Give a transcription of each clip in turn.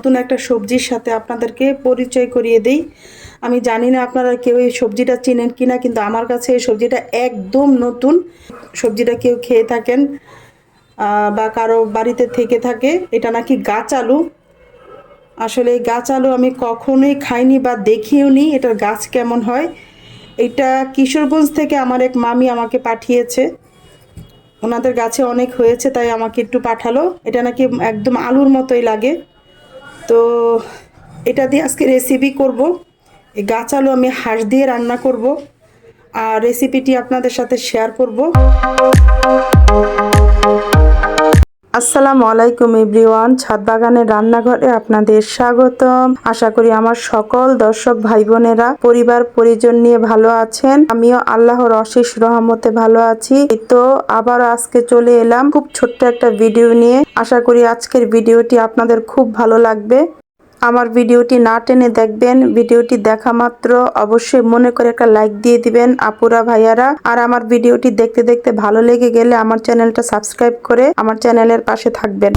নতুন একটা সবজির সাথে আপনাদেরকে পরিচয় করিয়ে দেই। আমি জানি না আপনারা কেউ এই সবজিটা চিনেন কি না কিন্তু আমার কাছে এই সবজিটা একদম নতুন। সবজিটা কেউ খেয়ে থাকেন বা কারও বাড়িতে থেকে থাকে, এটা নাকি গাছ আলু। আসলে এই গাছ আলু আমি কখনোই খাইনি বা দেখিও নি, এটার গাছ কেমন হয়। এটা কিশোরগঞ্জ থেকে আমার এক মামি আমাকে পাঠিয়েছে। ওনাদের গাছে অনেক হয়েছে, তাই আমাকে একটু পাঠালো। এটা নাকি একদম আলুর মতোই লাগে। তো এটা দিয়ে আজকে রেসিপি করব। এই গাছ আলু আমি হাঁস দিয়ে রান্না করব। আর রেসিপিটি আপনাদের সাথে শেয়ার করব। আসসালামু আলাইকুম এভরিওয়ান ছাদ বাগানের রান্নাঘরে আপনাদের স্বাগতম। আশা করি আমার সকল দর্শক ভাই বোনেরা পরিবার, পরিজন নিয়ে ভালো আছেন। আমিও আল্লাহর অশেষ রহমতে ভালো আছি। তো আবার আজকে চলে এলাম খুব ছোট্ট একটা ভিডিও নিয়ে। আশা করি আজকের ভিডিওটি আপনাদের খুব ভালো লাগবে। আমার ভিডিওটি না টেনে দেখবেন, ভিডিওটি দেখা মাত্র। অবশ্যই মনে করে একটা লাইক দিয়ে দিবেন আপুরা ভাইয়ারা। আর আমার ভিডিওটি দেখতে দেখতে ভালো লেগে গেলে আমার চ্যানেলটা সাবস্ক্রাইব করে আমার চ্যানেলের পাশে থাকবেন।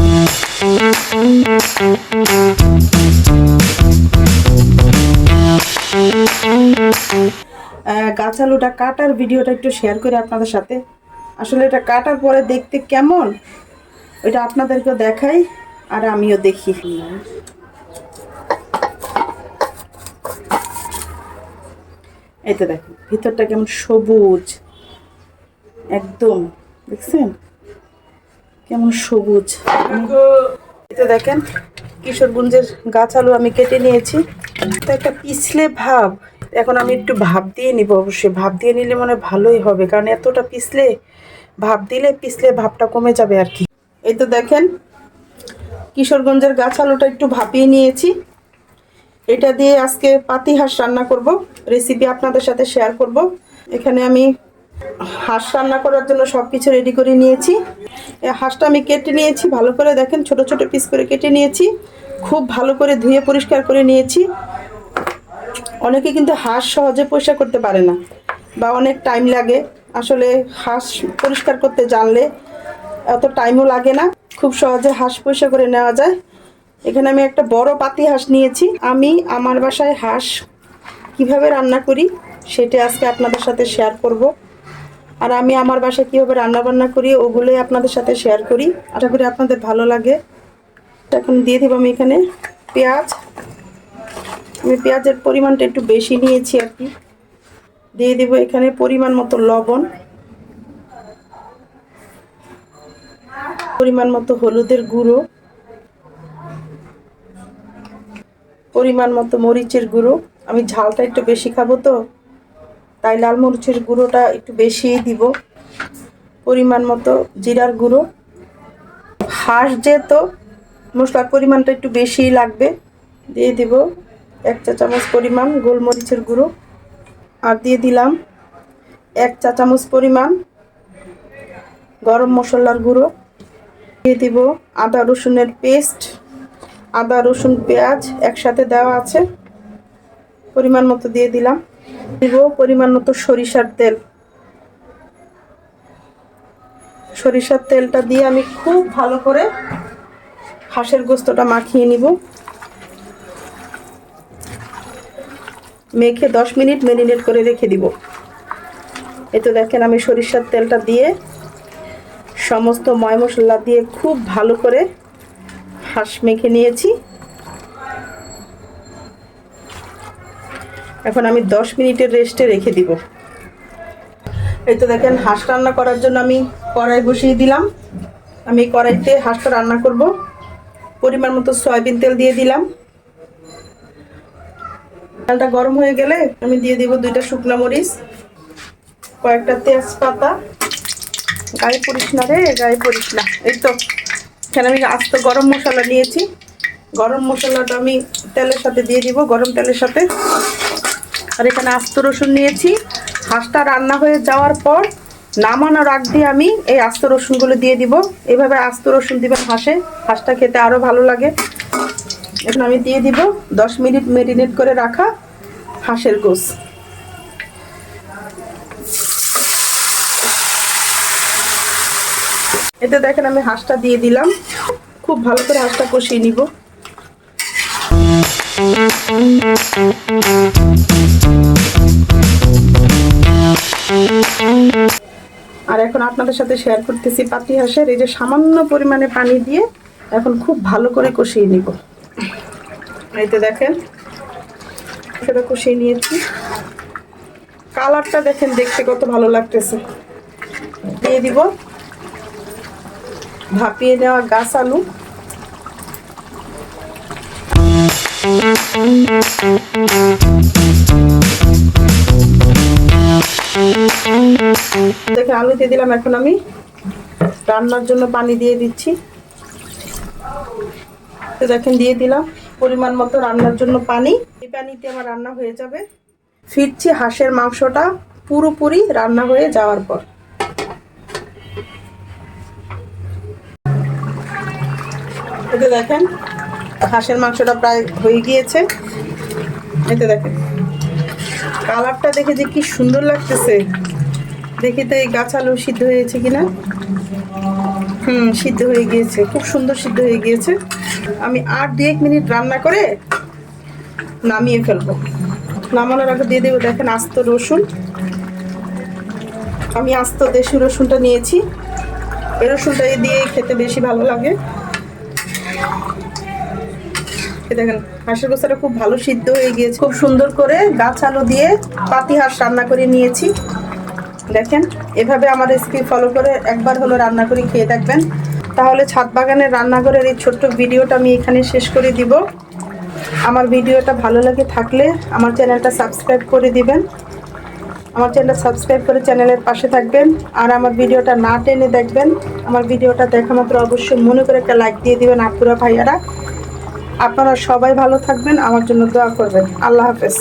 গাছ আলুটা কাটার ভিডিওটা একটু শেয়ার করে আপনাদের সাথে। আসলে এটা কাটার পরে দেখতে কেমন? ওইটা আপনাদেরকেও দেখাই, আর আমিও দেখি। এই তো দেখুন ভিতরটা কেমন সবুজ। একদম, দেখছেন? কেমন সবুজ। তো দেখেন, কিশোরগঞ্জের গাছ আলু আমি কেটে নিয়েছি। তো একটা পিছলে ভাব। এখন আমি একটু ভাব দিয়ে নিব অবশ্যই। ভাব দিয়ে নিলে মনে ভালোই হবে, কারণ এতটা পিছলে ভাব দিলে পিছলে ভাবটা কমে যাবে আর কি। এই তো দেখেন, কিশোরগঞ্জের গাছ আলুটা একটু ভাপিয়ে নিয়েছি। এটা দিয়ে আজকে পাতি হাঁস রান্না করব। রেসিপি আপনাদের সাথে শেয়ার করব। এখানে আমি হাঁস রান্না করার জন্য সব কিছু রেডি করে নিয়েছি। হাঁসটা আমি কেটে নিয়েছি, ভালো করে দেখেন, ছোট ছোট পিস করে কেটে নিয়েছি। খুব ভালো করে ধুয়ে পরিষ্কার করে নিয়েছি। অনেকে কিন্তু হাঁস সহজে পরিষ্কার করতে পারে না বা অনেক টাইম লাগে। আসলে হাঁস পরিষ্কার করতে জানলে অত টাইমও লাগে না। খুব সহজে হাঁস পরিষ্কার করে নেওয়া যায়। এখানে আমি একটা বড় পাতি হাঁস নিয়েছি। আমি আমার বাসায় হাঁস কীভাবে রান্না করি সেটা আজকে আপনাদের সাথে শেয়ার করব। আর আমি আমার বাসায় কীভাবে রান্না বান্না করি ওগুলোই আপনাদের সাথে শেয়ার করি। আশা করি আপনাদের ভালো লাগে। এখন দিয়ে দেবো আমি এখানে পেঁয়াজ। আমি পেঁয়াজের পরিমাণটা একটু বেশি নিয়েছি আর কি। দিয়ে দেবো এখানে পরিমাণ মতো লবণ। পরিমাণ মতো হলুদের গুঁড়ো। পরিমাণ মতো মরিচের গুঁড়ো। আমি ঝালটা একটু বেশি খাব তো, তাই লাল মরিচের গুঁড়োটা একটু বেশিই দিব। পরিমাণ মতো জিরার গুঁড়ো। হাঁস যেহেতু, মশলার পরিমাণটা একটু বেশিই লাগবে, দিয়ে দিব এক চা চামচ পরিমাণ গোলমরিচের গুঁড়ো। আর দিয়ে দিলাম এক চা চামচ পরিমাণ গরম মশলার গুঁড়ো। দিয়ে দিব আদা রসুনের পেস্ট। আদা, রসুন, পেঁয়াজ একসাথে দেওয়া আছে। পরিমাণ মতো দিয়ে দিলাম। দিব পরিমাণ মতো সরিষার তেল। সরিষার তেলটা দিয়ে আমি খুব ভালো করে হাঁসের গোস্তটা মাখিয়ে নিব। মেখে দশ মিনিট মেরিনেট করে রেখে দিব। এই তো দেখেন আমি সরিষার তেলটা দিয়ে সমস্ত ময় মশলা দিয়ে খুব ভালো করে হাঁস মেখে নিয়েছি। এখন আমি দশ মিনিটের রেস্টে রেখে দিব। এই তো দেখেন, হাঁস রান্না করার জন্য আমি কড়াই বসিয়ে দিলাম। আমি কড়াইতে হাঁসটা রান্না করব। পরিমাণ মতো সয়াবিন তেল দিয়ে দিলাম। তেলটা গরম হয়ে গেলে আমি দিয়ে দিব দুইটা শুকনো মরিচ, কয়েকটা তেজপাতা। গায়ে পড়িস না রে, গায়ে পড়িস না। এই তো এখানে আমি আস্ত গরম মশলা নিয়েছি। গরম মশলাটা আমি তেলের সাথে দিয়ে দিব, গরম তেলের সাথে। আর এখানে আস্ত রসুন নিয়েছি। হাঁসটা রান্না হয়ে যাওয়ার পর নামানোর আগ দিয়ে আমি এই আস্ত রসুনগুলো দিয়ে দিব। এইভাবে আস্ত রসুন দিবেন হাঁসে। হাঁসটা খেতে আরও ভালো লাগে। এখন আমি দিয়ে দিব দশ মিনিট মেরিনেট করে রাখা হাঁসের গোস এতে দেখেন, আমি হাঁসটা দিয়ে দিলাম। খুব ভালো করে হাঁসটা কষিয়ে নিব। আর এখন আপনাদের সাথে শেয়ার করতেছি পাতি হাঁসের। এই যে সামান্য পরিমাণে পানি দিয়ে এখন খুব ভালো করে কষিয়ে নিব। এই তো দেখেন, সেটা কষিয়ে নিয়েছি। কালারটা দেখেন দেখতে কত ভালো লাগতেছে। দিয়ে দিব। ভাপিয়ে নেওয়া গাছ আলু। দেখে আলু দিয়ে দিলাম এখন আমি। রান্নার জন্য পানি দিয়ে দিচ্ছি। তো দেখেন দিয়ে দিলাম পরিমাণ মতো রান্নার জন্য পানি। এই পানিতে আমার রান্না হয়ে যাবে। ফিরছি হাঁসের মাংসটা পুরোপুরি রান্না হয়ে যাওয়ার পর। এতে দেখেন, হাঁসের মাংসটা প্রায় হয়ে গিয়েছে। এতে দেখেন, কালারটা দেখে যে কি সুন্দর লাগতেছে। দেখি তো এই গাছ আলু সিদ্ধ হয়েছে কিনা? হুম, সিদ্ধ হয়ে গিয়েছে, খুব সুন্দর সিদ্ধ হয়ে গিয়েছে। আমি আর দু এক মিনিট রান্না করে নামিয়ে ফেলব। নামানোর আগে দিয়ে দেবো, দেখেন, আস্ত রসুন। আমি আস্ত দেশি রসুনটা নিয়েছি। এই রসুনটা দিয়ে খেতে বেশি ভালো লাগে। দেখেন, হাঁসের গোসাটা খুব ভালো সিদ্ধ হয়ে গিয়েছে। খুব সুন্দর করে গাছ আলু দিয়ে পাতি হাঁস রান্না করে নিয়েছি। দেখেন, এভাবে আমার রেসিপি ফলো করে একবার হলো রান্না করে খেয়ে দেখবেন তাহলে ছাদ বাগানের রান্নাঘরের এই ছোট্ট ভিডিওটা আমি এখানে শেষ করে দিব। আমার ভিডিওটা ভালো লাগে থাকলে আমার চ্যানেলটা সাবস্ক্রাইব করে দিবেন। আমার চ্যানেলটা সাবস্ক্রাইব করে চ্যানেলের পাশে থাকবেন। আর আমার ভিডিওটা না টেনে দেখবেন, আমার ভিডিওটা দেখা মাত্র অবশ্যই মনে করে একটা লাইক দিয়ে দিবেন আপুরা ভাইয়ারা। আপনারা সবাই ভালো থাকবেন, আমার জন্য দোয়া করবেন। আল্লাহ হাফেজ।